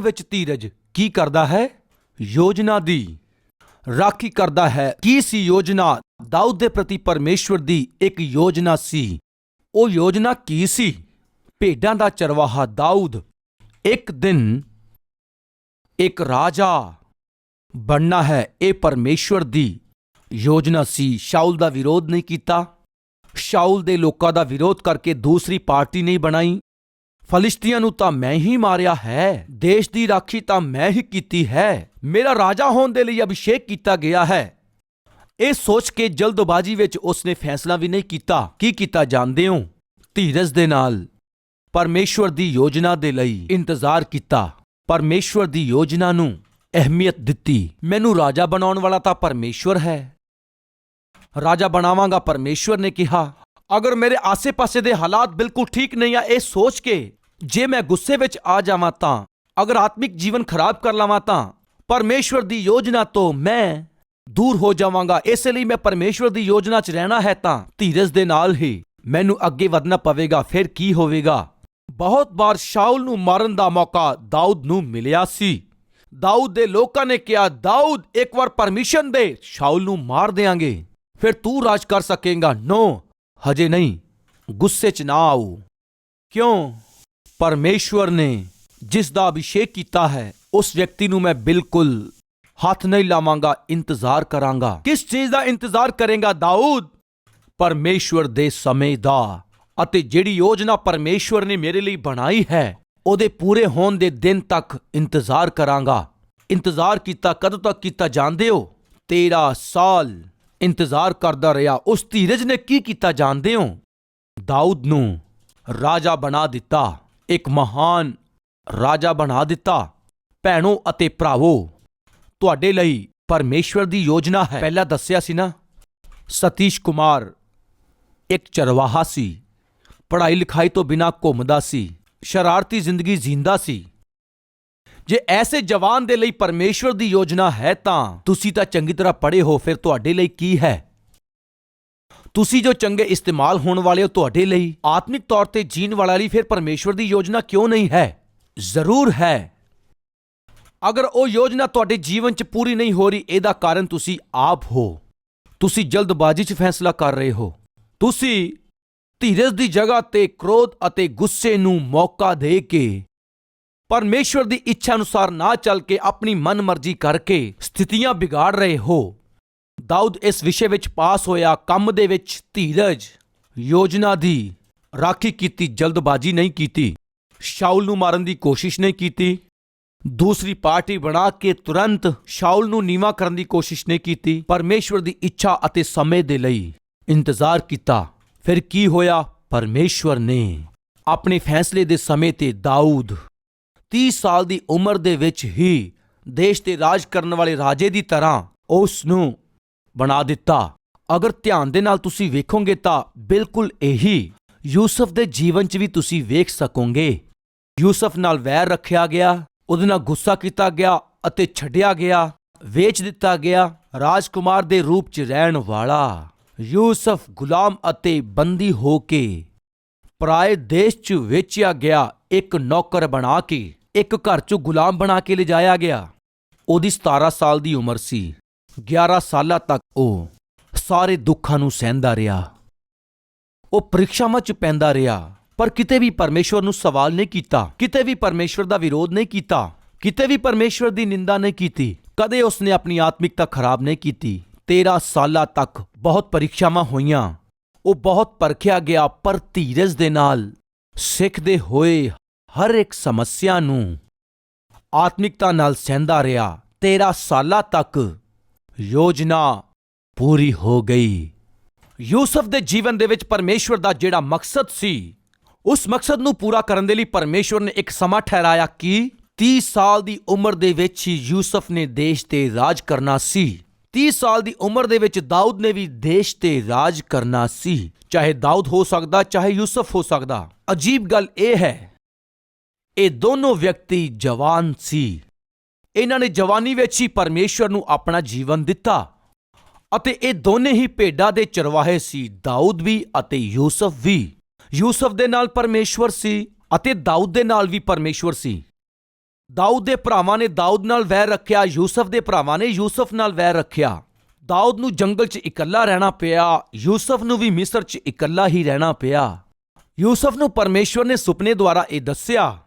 ਵਿੱਚ ਧੀਰਜ ਕੀ ਕਰਦਾ ਹੈ? ਯੋਜਨਾ ਦੀ। ਰਾਖੀ ਕਰਦਾ ਹੈ। ਕੀ ਸੀ ਯੋਜਨਾ? ਦਾਊਦ ਦੇ ਪ੍ਰਤੀ ਪਰਮੇਸ਼ਵਰ ਦੀ ਇੱਕ ਯੋਜਨਾ ਸੀ। ਉਹ ਯੋਜਨਾ ਕੀ ਸੀ? ਭੇਡਾਂ ਦਾ ਚਰਵਾਹਾ ਦਾਊਦ। ਇੱਕ ਦਿਨ ਇੱਕ ਰਾਜਾ ਬਣਨਾ ਹੈ। ਇਹ ਪਰਮੇਸ਼ਵਰ ਦੀ ਯੋਜਨਾ ਸੀ। ਸ਼ਾਉਲ ਦਾ ਵਿਰੋਧ ਨਹੀਂ ਕੀਤਾ। ਸ਼ਾਉਲ ਦੇ ਲੋਕਾਂ ਦਾ ਵਿਰੋਧ ਕਰਕੇ ਦੂਸਰੀ ਪਾਰਟੀ ਨਹੀਂ ਬਣਾਈ। ਫਲਿਸਤੀਆਂ ਨੂੰ ਤਾਂ ਮੈਂ ਹੀ ਮਾਰਿਆ ਹੈ, ਦੇਸ਼ ਦੀ ਰਾਖੀ ਤਾਂ ਮੈਂ ਹੀ ਕੀਤੀ ਹੈ। ਮੇਰਾ ਰਾਜਾ ਹੋਣ ਦੇ ਲਈ ਅਭਿਸ਼ੇਕ ਕੀਤਾ ਗਿਆ ਹੈ। ਇਹ ਸੋਚ ਕੇ ਜਲਦਬਾਜ਼ੀ ਵਿੱਚ ਉਸਨੇ ਫੈਸਲਾ ਵੀ ਨਹੀਂ ਕੀਤਾ। ਕੀ ਕੀਤਾ ਜਾਣਦੇ ਹੋ? ਧੀਰਜ ਦੇ ਨਾਲ ਪਰਮੇਸ਼ਵਰ ਦੀ ਯੋਜਨਾ ਦੇ ਲਈ ਇੰਤਜ਼ਾਰ ਕੀਤਾ। ਪਰਮੇਸ਼ਵਰ ਦੀ ਯੋਜਨਾ ਨੂੰ ਅਹਿਮੀਅਤ ਦਿੱਤੀ। ਮੈਨੂੰ ਰਾਜਾ ਬਣਾਉਣ ਵਾਲਾ ਤਾਂ ਪਰਮੇਸ਼ਵਰ ਹੈ। ਰਾਜਾ ਬਣਾਵਾਂਗਾ ਪਰਮੇਸ਼ਵਰ ਨੇ ਕਿਹਾ। ਅਗਰ ਮੇਰੇ ਆਸੇ-ਪਾਸੇ ਦੇ ਹਾਲਾਤ ਬਿਲਕੁਲ ਠੀਕ ਨਹੀਂ ਆ, ਇਹ ਸੋਚ ਕੇ ਜੇ ਮੈਂ ਗੁੱਸੇ ਵਿੱਚ ਆ ਜਾਵਾਂ ਤਾਂ, ਅਗਰ ਆਤਮਿਕ ਜੀਵਨ ਖਰਾਬ ਕਰ ਲਵਾਂ ਤਾਂ, ਪਰਮੇਸ਼ਵਰ ਦੀ ਯੋਜਨਾ ਤੋਂ ਮੈਂ ਦੂਰ ਹੋ ਜਾਵਾਂਗਾ। ਇਸ ਲਈ ਮੈਂ ਪਰਮੇਸ਼ਵਰ ਦੀ ਯੋਜਨਾ 'ਚ ਰਹਿਣਾ ਹੈ ਤਾਂ ਧੀਰਜ ਦੇ ਨਾਲ ਹੀ ਮੈਨੂੰ ਅੱਗੇ ਵਧਣਾ ਪਵੇਗਾ, ਫਿਰ ਕੀ ਹੋਵੇਗਾ? ਬਹੁਤ ਵਾਰ ਸ਼ਾਉਲ ਨੂੰ ਮਾਰਨ ਦਾ ਮੌਕਾ ਦਾਊਦ ਨੂੰ ਮਿਲਿਆ ਸੀ। ਦਾਊਦ ਦੇ ਲੋਕਾਂ ਨੇ ਕਿਹਾ, ਦਾਊਦ, ਇੱਕ ਵਾਰ ਪਰਮਿਸ਼ਨ ਦੇ ਸ਼ਾਉਲ ਨੂੰ ਮਾਰ ਦੇਾਂਗੇ ਫਿਰ ਤੂੰ ਰਾਜ ਕਰ ਸਕੇਗਾ। ਨੋ, ਹਜੇ ਨਹੀਂ। ਗੁੱਸੇ 'ਚ ਨਾ ਆਓ ਕਿਉਂ? ਪਰਮੇਸ਼ਵਰ ਨੇ ਜਿਸ ਦਾ ਅਭਿਸ਼ੇਕ ਕੀਤਾ ਹੈ, ਉਸ ਵਿਅਕਤੀ ਨੂੰ ਮੈਂ ਬਿਲਕੁਲ ਹੱਥ ਨਹੀਂ ਲਾਵਾਂਗਾ, ਇੰਤਜ਼ਾਰ ਕਰਾਂਗਾ। ਕਿਸ ਚੀਜ਼ ਦਾ ਇੰਤਜ਼ਾਰ ਕਰੇਗਾ ਦਾਊਦ? ਪਰਮੇਸ਼ਵਰ ਦੇ ਸਮੇਂ ਦਾ ਅਤੇ ਜਿਹੜੀ ਯੋਜਨਾ ਪਰਮੇਸ਼ਵਰ ਨੇ ਮੇਰੇ ਲਈ ਬਣਾਈ ਹੈ, ਉਹਦੇ ਪੂਰੇ ਹੋਣ ਦੇ ਦਿਨ ਤੱਕ ਇੰਤਜ਼ਾਰ ਕਰਾਂਗਾ। ਇੰਤਜ਼ਾਰ ਕੀਤਾ, ਕਦੋਂ ਤੱਕ ਕੀਤਾ ਜਾਣਦੇ ਹੋ? 13 ਸਾਲ ਇੰਤਜ਼ਾਰ ਕਰਦਾ ਰਿਹਾ, ਉਸ ਧੀਰਜ ਨੇ ਕੀ ਕੀਤਾ ਜਾਣਦੇ ਹੋ? ਦਾਊਦ ਨੂੰ ਰਾਜਾ ਬਣਾ ਦਿੱਤਾ। ਇੱਕ ਮਹਾਨ ਰਾਜਾ ਬਣਾ ਦਿੱਤਾ। ਭੈਣੋ ਅਤੇ ਭਰਾਵੋ, ਤੁਹਾਡੇ ਲਈ ਪਰਮੇਸ਼ਵਰ ਦੀ ਯੋਜਨਾ ਹੈ। ਪਹਿਲਾਂ ਦੱਸਿਆ ਸੀ ਨਾ, ਸਤੀਸ਼ ਕੁਮਾਰ ਇੱਕ ਚਰਵਾਹਾ ਸੀ। ਪੜ੍ਹਾਈ ਲਿਖਾਈ ਤੋਂ ਬਿਨਾ ਘੁੰਮਦਾ ਸੀ। ਸ਼ਰਾਰਤੀ ਜ਼ਿੰਦਗੀ ਜੀਂਦਾ ਸੀ। ਜੇ ਐਸੇ ਜਵਾਨ ਦੇ ਲਈ ਪਰਮੇਸ਼ਵਰ ਦੀ ਯੋਜਨਾ ਹੈ ਤਾਂ ਤੁਸੀਂ ਤਾਂ ਚੰਗੀ ਤਰ੍ਹਾਂ ਪੜ੍ਹੇ ਹੋ, ਫਿਰ ਤੁਹਾਡੇ ਲਈ ਕੀ ਹੈ? ਤੁਸੀਂ ਜੋ ਚੰਗੇ ਇਸਤੇਮਾਲ ਹੋਣ ਵਾਲੇ ਹੋ ਤੁਹਾਡੇ ਲਈ, ਆਤਮਿਕ ਤੌਰ ਤੇ ਜੀਣ ਵਾਲਾ ਲਈ ਫਿਰ ਪਰਮੇਸ਼ਵਰ ਦੀ ਯੋਜਨਾ ਕਿਉਂ ਨਹੀਂ ਹੈ? ਜ਼ਰੂਰ ਹੈ। ਅਗਰ ਉਹ ਯੋਜਨਾ ਤੁਹਾਡੇ ਜੀਵਨ 'ਚ ਪੂਰੀ ਨਹੀਂ ਹੋ ਰਹੀ, ਇਹਦਾ ਕਾਰਨ ਤੁਸੀਂ ਆਪ ਹੋ। ਤੁਸੀਂ ਜਲਦਬਾਜ਼ੀ 'ਚ ਫੈਸਲਾ ਕਰ ਰਹੇ ਹੋ। ਤੁਸੀਂ ਧੀਰਜ ਦੀ ਜਗ੍ਹਾ ਤੇ ਕ੍ਰੋਧ ਅਤੇ ਗੁੱਸੇ ਨੂੰ ਮੌਕਾ ਦੇ ਕੇ ਪਰਮੇਸ਼ਵਰ ਦੀ ਇੱਛਾ ਅਨੁਸਾਰ ਨਾ ਚੱਲ ਕੇ ਆਪਣੀ ਮਨਮਰਜ਼ੀ ਕਰਕੇ ਸਥਿਤੀਆਂ ਵਿਗਾੜ ਰਹੇ ਹੋ। ਦਾਊਦ ਇਸ ਵਿਸ਼ੇ ਵਿੱਚ ਪਾਸ ਹੋਇਆ, ਕੰਮ ਦੇ ਵਿੱਚ ਧੀਰਜ, ਯੋਜਨਾ ਦੀ ਰਾਖੀ ਕੀਤੀ, ਜਲਦਬਾਜ਼ੀ ਨਹੀਂ ਕੀਤੀ। ਸ਼ਾਉਲ ਨੂੰ ਮਾਰਨ ਦੀ ਕੋਸ਼ਿਸ਼ ਨਹੀਂ ਕੀਤੀ। ਦੂਸਰੀ ਪਾਰਟੀ ਬਣਾ ਕੇ ਤੁਰੰਤ ਸ਼ਾਉਲ ਨੂੰ ਨੀਵਾ ਕਰਨ ਦੀ ਕੋਸ਼ਿਸ਼ ਨਹੀਂ ਕੀਤੀ। ਪਰਮੇਸ਼ਵਰ ਦੀ ਇੱਛਾ ਅਤੇ ਸਮੇਂ ਦੇ ਲਈ ਇੰਤਜ਼ਾਰ ਕੀਤਾ। ਫਿਰ ਕੀ ਹੋਇਆ? ਪਰਮੇਸ਼ਵਰ ਨੇ ਆਪਣੇ ਫੈਸਲੇ ਦੇ ਸਮੇਂ ਤੇ ਦਾਊਦ 30 ਸਾਲ ਦੀ ਉਮਰ ਦੇ ਵਿੱਚ ਹੀ ਦੇਸ਼ ਤੇ ਰਾਜ ਕਰਨ ਵਾਲੇ ਰਾਜੇ ਦੀ ਤਰ੍ਹਾਂ ਉਸ ਨੂੰ ਬਣਾ ਦਿੱਤਾ। ਅਗਰ ਧਿਆਨ ਦੇ ਨਾਲ ਤੁਸੀਂ ਵੇਖੋਗੇ ਤਾਂ ਬਿਲਕੁਲ ਇਹੀ ਯੂਸਫ ਦੇ ਜੀਵਨ 'ਚ ਵੀ ਤੁਸੀਂ ਵੇਖ ਸਕੋਗੇ। ਯੂਸਫ ਨਾਲ ਵੈਰ ਰੱਖਿਆ ਗਿਆ, ਉਹਦੇ ਨਾਲ ਗੁੱਸਾ ਕੀਤਾ ਗਿਆ ਅਤੇ ਛੱਡਿਆ ਗਿਆ, ਵੇਚ ਦਿੱਤਾ ਗਿਆ, ਰਾਜਕੁਮਾਰ ਦੇ ਰੂਪ 'ਚ ਰਹਿਣ ਵਾਲਾ। ਯੂਸਫ ਗੁਲਾਮ ਅਤੇ ਬੰਦੀ ਹੋ ਕੇ ਪਰਾਏ ਦੇਸ਼ 'ਚ ਵੇਚਿਆ ਗਿਆ, ਇੱਕ ਨੌਕਰ ਬਣਾ ਕੇ, ਇੱਕ ਘਰ 'ਚੋਂ ਗੁਲਾਮ ਬਣਾ ਕੇ ਲਿਜਾਇਆ ਗਿਆ। ਉਹਦੀ 17 ਸਾਲ ਦੀ ਉਮਰ ਸੀ। 11 ਸਾਲਾਂ ਤੱਕ ਉਹ ਸਾਰੇ ਦੁੱਖਾਂ ਨੂੰ ਸਹਿੰਦਾ ਰਿਹਾ। ਉਹ ਪ੍ਰੀਖਿਆਵਾਂ 'ਚ ਪੈਂਦਾ ਰਿਹਾ, ਪਰ ਕਿਤੇ ਵੀ ਪਰਮੇਸ਼ਵਰ ਨੂੰ ਸਵਾਲ ਨਹੀਂ ਕੀਤਾ, ਕਿਤੇ ਵੀ ਪਰਮੇਸ਼ਵਰ ਦਾ ਵਿਰੋਧ ਨਹੀਂ ਕੀਤਾ, ਕਿਤੇ ਵੀ ਪਰਮੇਸ਼ਵਰ ਦੀ ਨਿੰਦਾ ਨਹੀਂ ਕੀਤੀ, ਕਦੇ ਉਸਨੇ ਆਪਣੀ ਆਤਮਿਕਤਾ ਖਰਾਬ ਨਹੀਂ ਕੀਤੀ। 13 ਸਾਲਾਂ ਤੱਕ ਬਹੁਤ ਪਰੀਖਿਆਵਾਂ ਹੋਈਆਂ। ਉਹ ਬਹੁਤ ਪਰਖਿਆ ਗਿਆ, ਪਰ ਧੀਰਜ ਦੇ ਨਾਲ ਸਿੱਖਦੇ ਹੋਏ ਹਰ ਇੱਕ ਸਮੱਸਿਆ ਨੂੰ ਆਤਮਿਕਤਾ ਨਾਲ ਸਹਿੰਦਾ ਰਿਹਾ। 13 ਸਾਲਾਂ ਤੱਕ ਯੋਜਨਾ ਪੂਰੀ ਹੋ ਗਈ। ਯੂਸਫ ਦੇ ਜੀਵਨ ਦੇ ਵਿੱਚ ਪਰਮੇਸ਼ਵਰ ਦਾ ਜਿਹੜਾ ਮਕਸਦ ਸੀ, ਉਸ ਮਕਸਦ ਨੂੰ ਪੂਰਾ ਕਰਨ ਦੇ ਲਈ ਪਰਮੇਸ਼ਵਰ ਨੇ ਇੱਕ ਸਮਾਂ ਠਹਿਰਾਇਆ ਕਿ 30 ਸਾਲ ਦੀ ਉਮਰ ਦੇ ਵਿੱਚ ਹੀ ਯੂਸਫ ਨੇ ਦੇਸ਼ ਤੇ ਰਾਜ ਕਰਨਾ ਸੀ। 30 ਸਾਲ ਦੀ ਉਮਰ ਦੇ ਵਿੱਚ ਦਾਊਦ ਨੇ ਵੀ ਦੇਸ਼ ਤੇ ਰਾਜ ਕਰਨਾ ਸੀ। ਚਾਹੇ ਦਾਊਦ ਹੋ ਸਕਦਾ, ਚਾਹੇ ਯੂਸਫ ਹੋ ਸਕਦਾ। ਅਜੀਬ ਗੱਲ ਇਹ ਹੈ, ਇਹ ਦੋਨੋਂ ਵਿਅਕਤੀ ਜਵਾਨ ਸੀ। ਇਹਨਾਂ ਨੇ ਜਵਾਨੀ ਵਿੱਚ ਹੀ ਪਰਮੇਸ਼ਵਰ ਨੂੰ ਆਪਣਾ ਜੀਵਨ ਦਿੱਤਾ ਅਤੇ ਇਹ ਦੋਨੇ ਹੀ ਭੇਡਾਂ ਦੇ ਚਰਵਾਹੇ ਸੀ, ਦਾਊਦ ਵੀ ਅਤੇ ਯੂਸਫ ਵੀ। ਯੂਸਫ ਦੇ ਨਾਲ ਪਰਮੇਸ਼ਵਰ ਸੀ ਅਤੇ ਦਾਊਦ ਦੇ ਨਾਲ ਵੀ ਪਰਮੇਸ਼ਵਰ ਸੀ। ਦਾਊਦ ਦੇ ਭਰਾਵਾਂ ਨੇ ਦਾਊਦ ਨਾਲ ਵੈਰ ਰੱਖਿਆ, ਯੂਸਫ ਦੇ ਭਰਾਵਾਂ ਨੇ ਯੂਸਫ ਨਾਲ ਵੈਰ ਰੱਖਿਆ। ਦਾਊਦ ਨੂੰ ਜੰਗਲ 'ਚ ਇਕੱਲਾ ਰਹਿਣਾ ਪਿਆ, ਯੂਸਫ ਨੂੰ ਵੀ ਮਿਸਰ 'ਚ ਇਕੱਲਾ ਹੀ ਰਹਿਣਾ ਪਿਆ। ਯੂਸਫ ਨੂੰ ਪਰਮੇਸ਼ਵਰ ਨੇ ਸੁਪਨੇ ਦੁਆਰਾ ਇਹ ਦੱਸਿਆ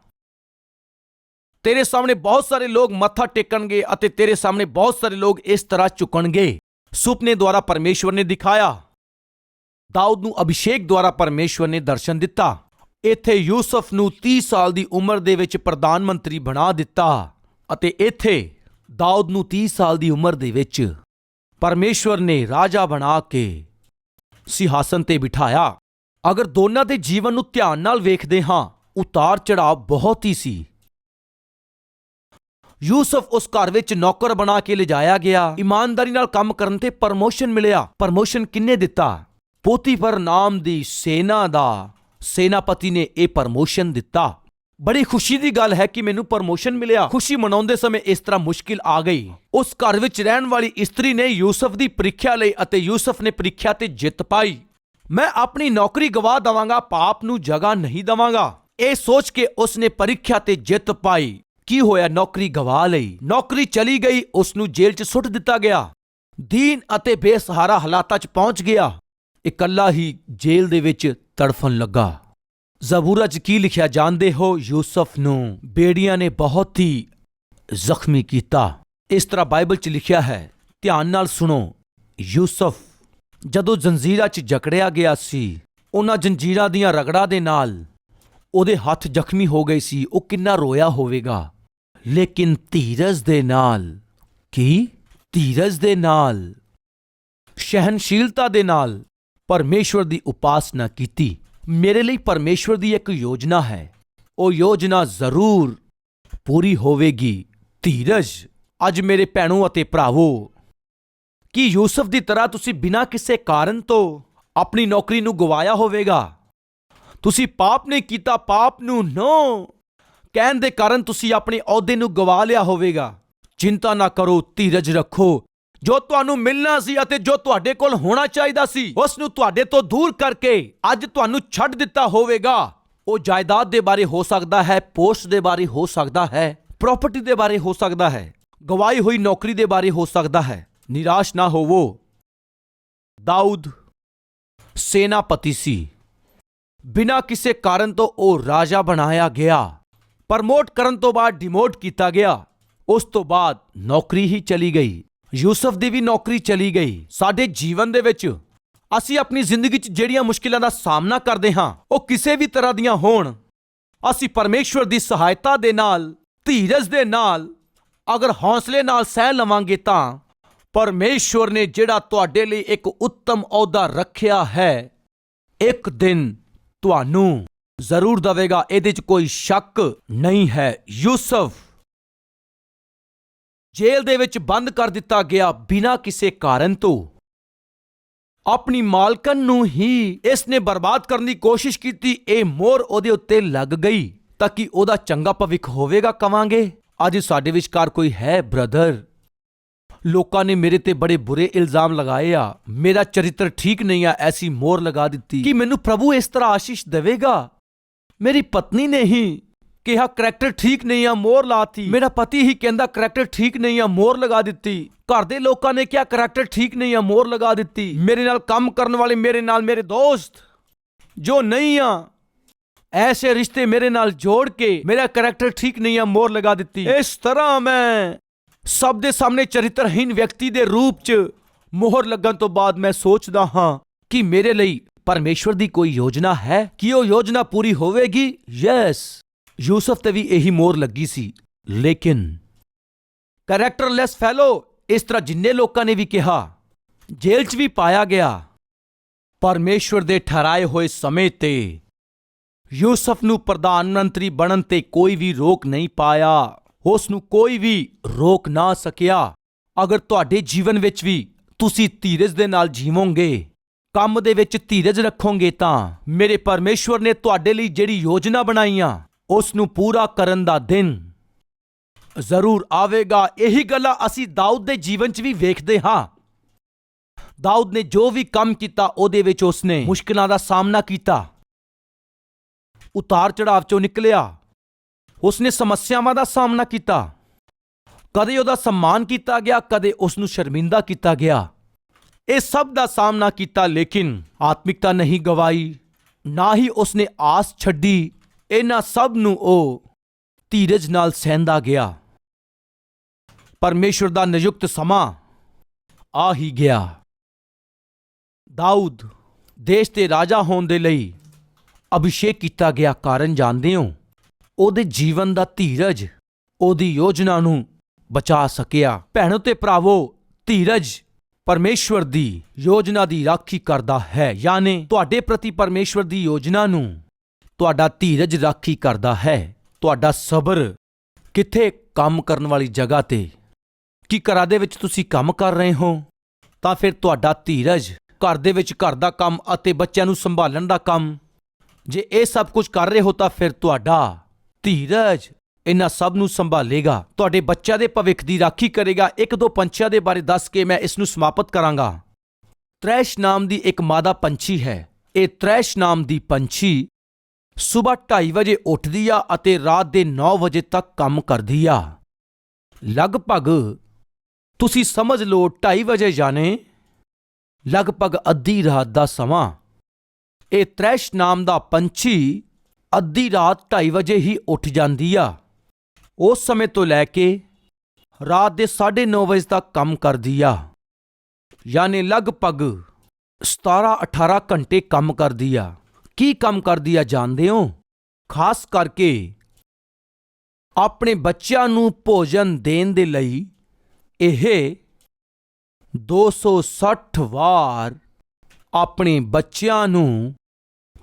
ਤੇਰੇ ਸਾਹਮਣੇ ਬਹੁਤ ਸਾਰੇ ਲੋਕ ਮੱਥਾ ਟੇਕਣਗੇ ਅਤੇ ਤੇਰੇ ਸਾਹਮਣੇ ਬਹੁਤ ਸਾਰੇ ਲੋਕ ਇਸ ਤਰ੍ਹਾਂ ਝੁਕਣਗੇ। ਸੁਪਨੇ ਦੁਆਰਾ ਪਰਮੇਸ਼ਵਰ ਨੇ ਦਿਖਾਇਆ। ਦਾਊਦ ਨੂੰ ਅਭਿਸ਼ੇਕ ਦੁਆਰਾ ਪਰਮੇਸ਼ਵਰ ਨੇ ਦਰਸ਼ਨ ਦਿੱਤਾ। ਇੱਥੇ ਯੂਸਫ ਨੂੰ 30 ਸਾਲ ਦੀ ਉਮਰ ਦੇ ਵਿੱਚ ਪ੍ਰਧਾਨ ਮੰਤਰੀ ਬਣਾ ਦਿੱਤਾ ਅਤੇ ਇੱਥੇ ਦਾਊਦ ਨੂੰ 30 ਸਾਲ ਦੀ ਉਮਰ ਦੇ ਵਿੱਚ ਪਰਮੇਸ਼ਵਰ ਨੇ ਰਾਜਾ ਬਣਾ ਕੇ ਸਿਹਾਸਨ ਤੇ ਬਿਠਾਇਆ। ਅਗਰ ਦੋਨਾਂ ਦੇ ਜੀਵਨ ਨੂੰ ਧਿਆਨ ਨਾਲ ਵੇਖਦੇ ਹਾਂ ਉਤਾਰ ਚੜਾਅ ਬਹੁਤ ਹੀ ਸੀ। ਯੂਸਫ ਉਸ ਘਰ ਵਿੱਚ ਨੌਕਰ ਬਣਾ ਕੇ ਲਿਜਾਇਆ ਗਿਆ। ਇਮਾਨਦਾਰੀ ਨਾਲ ਕੰਮ ਕਰਨ ਤੇ ਪ੍ਰਮੋਸ਼ਨ ਮਿਲਿਆ। ਪ੍ਰਮੋਸ਼ਨ ਕਿੰਨੇ ਦਿੱਤਾ? ਪੋਤੀਪਰ ਨਾਮ ਦੀ ਸੈਨਾ ਦਾ। ਸੈਨਾਪਤੀ ਨੇ ਇਹ ਪ੍ਰਮੋਸ਼ਨ ਦਿੱਤਾ। ਬੜੀ ਖੁਸ਼ੀ ਦੀ ਗੱਲ ਹੈ ਕਿ ਮੈਨੂੰ ਪ੍ਰਮੋਸ਼ਨ ਮਿਲਿਆ। ਖੁਸ਼ੀ ਮਨਾਉਂਦੇ ਸਮੇਂ ਇਸ ਤਰ੍ਹਾਂ ਮੁਸ਼ਕਿਲ ਆ ਗਈ। ਉਸ ਘਰ ਵਿੱਚ ਰਹਿਣ ਵਾਲੀ ਇਸਤਰੀ ਨੇ ਯੂਸਫ ਦੀ ਪ੍ਰੀਖਿਆ ਲਈ ਅਤੇ ਯੂਸਫ ਨੇ ਪ੍ਰੀਖਿਆ ਤੇ ਜਿੱਤ ਪਾਈ। ਮੈਂ ਆਪਣੀ ਨੌਕਰੀ ਗਵਾ ਦਵਾਂਗਾ, ਪਾਪ ਨੂੰ ਜਗ੍ਹਾ ਨਹੀਂ ਦਵਾਂਗਾ। ਇਹ ਸੋਚ ਕੇ ਉਸ ਨੇ ਪ੍ਰੀਖਿਆ ਤੇ ਜਿੱਤ ਪਾਈ। ਕੀ ਹੋਇਆ ਨੌਕਰੀ ਗਵਾ ਲਈ? ਨੌਕਰੀ ਚਲੀ ਗਈ ਉਸ ਨੂੰ ਜੇਲ੍ਹ 'ਚ ਸੁੱਟ ਦਿੱਤਾ ਗਿਆ। ਦੀਨ ਅਤੇ ਬੇਸਹਾਰਾ ਹਾਲਾਤਾਂ 'ਚ ਪਹੁੰਚ ਗਿਆ। ਇਕੱਲਾ ਹੀ ਜੇਲ੍ਹ ਦੇ ਵਿੱਚ ਤੜਫਣ ਲੱਗਾ। ਜ਼ਬੂਰਾ 'ਚ ਕੀ ਲਿਖਿਆ ਜਾਣਦੇ ਹੋ? ਯੂਸਫ ਨੂੰ ਬੇੜੀਆਂ ਨੇ ਬਹੁਤ ਹੀ ਜ਼ਖਮੀ ਕੀਤਾ। ਇਸ ਤਰ੍ਹਾਂ ਬਾਈਬਲ 'ਚ ਲਿਖਿਆ ਹੈ, ਧਿਆਨ ਨਾਲ ਸੁਣੋ, ਯੂਸਫ ਜਦੋਂ ਜੰਜੀਰਾਂ 'ਚ ਜਕੜਿਆ ਗਿਆ ਸੀ, ਉਹਨਾਂ ਜੰਜੀਰਾਂ ਦੀਆਂ ਰਗੜਾਂ ਦੇ ਨਾਲ ਉਹਦੇ ਹੱਥ ਜ਼ਖਮੀ ਹੋ ਗਏ ਸੀ, ਉਹ ਕਿੰਨਾ ਰੋਇਆ ਹੋਵੇਗਾ। ਲੇਕਿਨ ਧੀਰਜ ਦੇ ਨਾਲ, ਕੀ? ਧੀਰਜ ਦੇ ਨਾਲ, ਸਹਿਨਸ਼ੀਲਤਾ ਦੇ ਨਾਲ ਪਰਮੇਸ਼ਵਰ ਦੀ ਉਪਾਸਨਾ ਕੀਤੀ। ਮੇਰੇ ਲਈ ਪਰਮੇਸ਼ਵਰ ਦੀ ਇੱਕ ਯੋਜਨਾ ਹੈ। ਉਹ ਯੋਜਨਾ ਜ਼ਰੂਰ ਪੂਰੀ ਹੋਵੇਗੀ। ਧੀਰਜ, ਅੱਜ ਮੇਰੇ ਭੈਣੋ ਅਤੇ ਭਰਾਵੋ, ਕੀ ਯੂਸਫ ਦੀ ਤਰ੍ਹਾਂ ਤੁਸੀਂ ਬਿਨਾਂ ਕਿਸੇ ਕਾਰਨ ਤੋਂ ਆਪਣੀ ਨੌਕਰੀ ਨੂੰ ਗਵਾਇਆ ਹੋਵੇਗਾ? ਤੁਸੀਂ ਪਾਪ ਨਹੀਂ ਕੀਤਾ, ਪਾਪ ਨੂੰ ਨੋ। ਕਹਿਣ ਦੇ ਕਾਰਨ ਤੁਸੀਂ ਆਪਣੇ ਅਹੁਦੇ ਨੂੰ ਗਵਾ ਲਿਆ ਹੋਵੇਗਾ। ਚਿੰਤਾ ਨਾ ਕਰੋ, ਧੀਰਜ ਰੱਖੋ। ਜੋ ਤੁਹਾਨੂੰ ਮਿਲਣਾ ਸੀ ਅਤੇ ਜੋ ਤੁਹਾਡੇ ਕੋਲ ਹੋਣਾ ਚਾਹੀਦਾ ਸੀ, ਉਸ ਨੂੰ ਤੁਹਾਡੇ ਤੋਂ ਦੂਰ ਕਰਕੇ ਅੱਜ ਤੁਹਾਨੂੰ ਛੱਡ ਦਿੱਤਾ ਹੋਵੇਗਾ। ਉਹ ਜਾਇਦਾਦ ਦੇ ਬਾਰੇ ਹੋ ਸਕਦਾ ਹੈ, ਪੋਸਟ ਦੇ ਬਾਰੇ ਹੋ ਸਕਦਾ ਹੈ, ਪ੍ਰਾਪਰਟੀ ਦੇ ਬਾਰੇ ਹੋ ਸਕਦਾ ਹੈ, ਗਵਾਈ ਹੋਈ ਨੌਕਰੀ ਦੇ ਬਾਰੇ ਹੋ ਸਕਦਾ ਹੈ। ਨਿਰਾਸ਼ ਨਾ ਹੋਵੋ। ਦਾਊਦ, ਸੈਨਾਪਤੀ ਸੀ। ਬਿਨਾਂ ਕਿਸੇ ਕਾਰਨ ਤੋਂ ਉਹ ਰਾਜਾ ਬਣਾਇਆ ਗਿਆ। ਪ੍ਰਮੋਟ ਕਰਨ ਤੋਂ ਬਾਅਦ ਡਿਮੋਟ ਕੀਤਾ ਗਿਆ। ਉਸ ਤੋਂ ਬਾਅਦ ਨੌਕਰੀ ਹੀ ਚਲੀ ਗਈ। ਯੂਸਫ ਦੀ ਵੀ ਨੌਕਰੀ ਚਲੀ ਗਈ। ਸਾਡੇ ਜੀਵਨ ਦੇ ਵਿੱਚ ਅਸੀਂ ਆਪਣੀ ਜ਼ਿੰਦਗੀ 'ਚ ਜਿਹੜੀਆਂ ਮੁਸ਼ਕਿਲਾਂ ਦਾ ਸਾਹਮਣਾ ਕਰਦੇ ਹਾਂ, ਉਹ ਕਿਸੇ ਵੀ ਤਰ੍ਹਾਂ ਦੀਆਂ ਹੋਣ। ਅਸੀਂ ਪਰਮੇਸ਼ਵਰ ਦੀ ਸਹਾਇਤਾ ਦੇ ਨਾਲ, ਧੀਰਜ ਦੇ ਨਾਲ, ਅਗਰ ਹੌਸਲੇ ਨਾਲ ਸਹਿ ਲਵਾਂਗੇ ਤਾਂ ਪਰਮੇਸ਼ਵਰ ਨੇ ਜਿਹੜਾ ਤੁਹਾਡੇ ਲਈ ਇੱਕ ਉੱਤਮ ਅਹੁਦਾ ਰੱਖਿਆ ਹੈ, ਇੱਕ ਦਿਨ ਤੁਹਾਨੂੰ ਜ਼ਰੂਰ ਦਵੇਗਾ। ਇਹਦੇ 'ਚ ਕੋਈ ਸ਼ੱਕ ਨਹੀਂ ਹੈ। ਯੂਸਫ ਜੇਲ੍ਹ ਦੇ ਵਿੱਚ ਬੰਦ ਕਰ ਦਿੱਤਾ ਗਿਆ ਬਿਨਾਂ ਕਿਸੇ ਕਾਰਨ ਤੋਂ। ਆਪਣੀ ਮਾਲਕਨ ਨੂੰ ਹੀ ਇਸ ਨੇ ਬਰਬਾਦ ਕਰਨ ਦੀ ਕੋਸ਼ਿਸ਼ ਕੀਤੀ। ਇਹ ਮੋਰ ਉਹਦੇ ਉੱਤੇ ਲੱਗ ਗਈ ਤਾਂ ਕਿ ਉਹਦਾ ਚੰਗਾ ਭਵਿੱਖ ਹੋਵੇਗਾ ਕਵਾਂਗੇ। ਅੱਜ ਸਾਡੇ ਵਿਚਕਾਰ ਕੋਈ ਹੈ ਬ੍ਰਦਰ ਲੋਕਾਂ ਨੇ ਮੇਰੇ ਤੇ ਬੜੇ ਬੁਰੇ ਇਲਜ਼ਾਮ ਲਗਾਏ ਆ। ਮੇਰਾ ਚਰਿੱਤਰ ਠੀਕ ਨਹੀਂ ਆ, ਐਸੀ ਮੋਰ ਲਗਾ ਦਿੱਤੀ। ਕਿ ਮੈਨੂੰ ਪ੍ਰਭੂ ਇਸ ਤਰ੍ਹਾਂ ਆਸ਼ੀਸ਼ ਦੇਵੇਗਾ? ਮੇਰੀ ਪਤਨੀ ਨੇ ਹੀ ਕਿਹਾ, ਕਰੈਕਟਰ ਠੀਕ ਨਹੀਂ ਆ ਮੋਰ ਲਾਤੀ ਮੇਰਾ ਪਤੀ ਹੀ ਕਹਿੰਦਾ, ਕਰੈਕਟਰ ਠੀਕ ਨਹੀਂ ਆ ਮੋਰ ਲਗਾ ਦਿੱਤੀ। ਘਰ ਦੇ ਲੋਕਾਂ ਨੇ ਕਿਹਾ, ਕਰੈਕਟਰ ਠੀਕ ਨਹੀਂ ਆ ਮੋਰ ਲਗਾ ਦਿੱਤੀ। ਮੇਰੇ ਨਾਲ ਕੰਮ ਕਰਨ ਵਾਲੇ ਮੇਰੇ ਨਾਲ ਮੇਰੇ ਦੋਸਤ ਜੋ ਨਹੀਂ ਆ, ਐਸੇ ਰਿਸ਼ਤੇ ਮੇਰੇ ਨਾਲ ਜੋੜ ਕੇ ਮੇਰਾ ਕਰੈਕਟਰ ਠੀਕ ਨਹੀਂ ਆ ਮੋਰ ਲਗਾ ਦਿੱਤੀ। ਇਸ ਤਰ੍ਹਾਂ ਮੈਂ ਸਭ ਦੇ ਸਾਹਮਣੇ ਚਰਿੱਤਰਹੀਨ ਵਿਅਕਤੀ ਦੇ ਰੂਪ 'ਚ ਮੋਹਰ ਲੱਗਣ ਤੋਂ ਬਾਅਦ ਮੈਂ ਸੋਚਦਾ ਹਾਂ ਕਿ ਮੇਰੇ ਲਈ ਪਰਮੇਸ਼ਵਰ ਦੀ ਕੋਈ ਯੋਜਨਾ ਹੈ? ਕਿ ਉਹ ਯੋਜਨਾ ਪੂਰੀ ਹੋਵੇਗੀ? ਯੈਸ। ਯੂਸਫ ਤੇ ਵੀ ਇਹੀ ਮੋਹਰ ਲੱਗੀ ਸੀ। ਲੇਕਿਨ ਕੈਰੈਕਟਰਲੈਸ ਫੈਲੋ, ਇਸ ਤਰ੍ਹਾਂ ਜਿੰਨੇ ਲੋਕਾਂ ਨੇ ਵੀ ਕਿਹਾ, ਜੇਲ੍ਹ 'ਚ ਵੀ ਪਾਇਆ ਗਿਆ। ਪਰਮੇਸ਼ਵਰ ਦੇ ਠਹਿਰਾਏ ਹੋਏ ਸਮੇਂ ਤੇ ਯੂਸਫ ਨੂੰ ਪ੍ਰਧਾਨ ਮੰਤਰੀ ਬਣਨ ਤੇ ਕੋਈ ਵੀ ਰੋਕ ਨਹੀਂ ਪਾਇਆ। ਉਸ ਨੂੰ ਕੋਈ ਵੀ ਰੋਕ ਨਾ ਸਕਿਆ। ਅਗਰ ਤੁਹਾਡੇ ਜੀਵਨ ਵਿੱਚ ਵੀ ਤੁਸੀਂ ਧੀਰਜ ਦੇ ਨਾਲ ਜੀਵੋਗੇ, ਕੰਮ ਦੇ ਵਿੱਚ ਧੀਰਜ ਰੱਖੋਗੇ ਤਾਂ ਮੇਰੇ ਪਰਮੇਸ਼ਵਰ ਨੇ ਤੁਹਾਡੇ ਲਈ ਜਿਹੜੀ ਯੋਜਨਾ ਬਣਾਈਆਂ ਉਸ ਨੂੰ ਪੂਰਾ ਕਰਨ ਦਾ ਦਿਨ ਜ਼ਰੂਰ ਆਵੇਗਾ। ਇਹੀ ਗੱਲਾਂ ਅਸੀਂ ਦਾਊਦ ਦੇ ਜੀਵਨ 'ਚ ਵੀ ਵੇਖਦੇ ਹਾਂ। ਦਾਊਦ ਨੇ ਜੋ ਵੀ ਕੰਮ ਕੀਤਾ, ਉਹਦੇ ਵਿੱਚ ਉਸਨੇ ਮੁਸ਼ਕਲਾਂ ਦਾ ਸਾਹਮਣਾ ਕੀਤਾ। ਉਤਾਰ ਚੜਾਵ ਚੋਂ ਨਿਕਲਿਆ। ਉਸਨੇ ਸਮੱਸਿਆਵਾਂ ਦਾ ਸਾਹਮਣਾ ਕੀਤਾ। ਕਦੇ ਉਹਦਾ ਸਨਮਾਨ ਕੀਤਾ ਗਿਆ, ਕਦੇ ਉਸ ਨੂੰ ਸ਼ਰਮਿੰਦਾ ਕੀਤਾ ਗਿਆ। ਇਹ ਸਭ ਦਾ ਸਾਹਮਣਾ ਕੀਤਾ, ਲੇਕਿਨ ਆਤਮਿਕਤਾ ਨਹੀਂ ਗਵਾਈ, ਨਾ ਹੀ ਉਸਨੇ ਆਸ ਛੱਡੀ, ਇਹਨਾਂ ਸਭ ਨੂੰ ਉਹ ਧੀਰਜ ਨਾਲ ਸਹਿੰਦਾ ਗਿਆ। ਪਰਮੇਸ਼ਵਰ ਦਾ ਨਿਯੁਕਤ ਸਮਾਂ ਆ ਹੀ ਗਿਆ। ਦਾਊਦ ਦੇਸ਼ ਦੇ ਰਾਜਾ ਹੋਣ ਦੇ ਲਈ ਅਭਿਸ਼ੇਕ ਕੀਤਾ ਗਿਆ, ਕਾਰਨ ਜਾਣਦੇ ਹੋ? ਉਹਦੇ ਜੀਵਨ ਦਾ ਧੀਰਜ, ਉਹਦੀ ਯੋਜਨਾ ਨੂੰ ਬਚਾ ਸਕਿਆ। ਭੈਣੋ ਤੇ ਭਰਾਵੋ, ਧੀਰਜ ਪਰਮੇਸ਼ਵਰ ਦੀ ਯੋਜਨਾ ਦੀ ਰਾਖੀ ਕਰਦਾ ਹੈ। ਯਾਨੀ ਤੁਹਾਡੇ ਪ੍ਰਤੀ ਪਰਮੇਸ਼ਵਰ ਦੀ ਯੋਜਨਾ ਨੂੰ ਤੁਹਾਡਾ ਧੀਰਜ ਰਾਖੀ ਕਰਦਾ ਹੈ। ਤੁਹਾਡਾ ਸਬਰ ਕਿੱਥੇ ਕੰਮ ਕਰਨ ਵਾਲੀ ਜਗ੍ਹਾ ਤੇ? ਕੀ ਘਰਾਂ ਦੇ ਵਿੱਚ ਤੁਸੀਂ ਕੰਮ ਕਰ ਰਹੇ ਹੋ? ਤਾਂ ਫਿਰ ਤੁਹਾਡਾ ਧੀਰਜ ਘਰ ਦੇ ਵਿੱਚ ਘਰ ਦਾ ਕੰਮ ਅਤੇ ਬੱਚਿਆਂ ਨੂੰ ਸੰਭਾਲਣ ਦਾ ਕੰਮ। ਜੇ ਇਹ ਸਭ ਕੁਝ ਕਰ ਰਹੇ ਹੋ ਤਾਂ ਫਿਰ ਤੁਹਾਡਾ ਧੀਰਜ ਇਹਨਾਂ ਸਭ ਨੂੰ ਸੰਭਾਲੇਗਾ। ਤੁਹਾਡੇ ਬੱਚਿਆਂ ਦੇ ਭਵਿੱਖ ਦੀ ਰਾਖੀ ਕਰੇਗਾ। ਇੱਕ ਦੋ ਪੰਛੀਆਂ ਦੇ ਬਾਰੇ ਦੱਸ ਕੇ ਮੈਂ ਇਸ ਨੂੰ ਸਮਾਪਤ ਕਰਾਂਗਾ। ਤ੍ਰੈਸ਼ ਨਾਮ ਦੀ ਇੱਕ ਮਾਦਾ ਪੰਛੀ ਹੈ। ਇਹ ਤ੍ਰੈਸ਼ ਨਾਮ ਦੀ ਪੰਛੀ ਸਵੇਰ 2:30 ਵਜੇ ਉੱਠਦੀ ਆ ਅਤੇ ਰਾਤ ਦੇ 9 ਵਜੇ ਤੱਕ ਕੰਮ ਕਰਦੀ ਆ। ਲਗਭਗ ਤੁਸੀਂ ਸਮਝ ਲਓ 2:30 ਵਜੇ ਜਾਣੇ, ਲਗਭਗ ਅੱਧੀ ਰਾਤ ਦਾ ਸਮਾਂ। ਇਹ ਤ੍ਰੈਸ਼ ਨਾਮ ਦਾ ਪੰਛੀ ਅੱਧੀ ਰਾਤ 2:30 ਵਜੇ ਹੀ ਉੱਠ ਜਾਂਦੀ ਆ। ਉਸ ਸਮੇਂ ਤੋਂ ਲੈ ਕੇ ਰਾਤ ਦੇ 9:30 ਵਜੇ ਤੱਕ ਕੰਮ ਕਰਦੀ ਆ। ਯਾਨੀ ਲਗਭਗ 17-18 ਘੰਟੇ ਕੰਮ ਕਰਦੀ ਆ। ਕੀ ਕੰਮ ਕਰਦੀ ਆ ਜਾਣਦੇ ਹੋ? ਖਾਸ ਕਰਕੇ ਆਪਣੇ ਬੱਚਿਆਂ ਨੂੰ ਭੋਜਨ ਦੇਣ ਦੇ ਲਈ ਇਹ 260 ਵਾਰ ਆਪਣੇ ਬੱਚਿਆਂ ਨੂੰ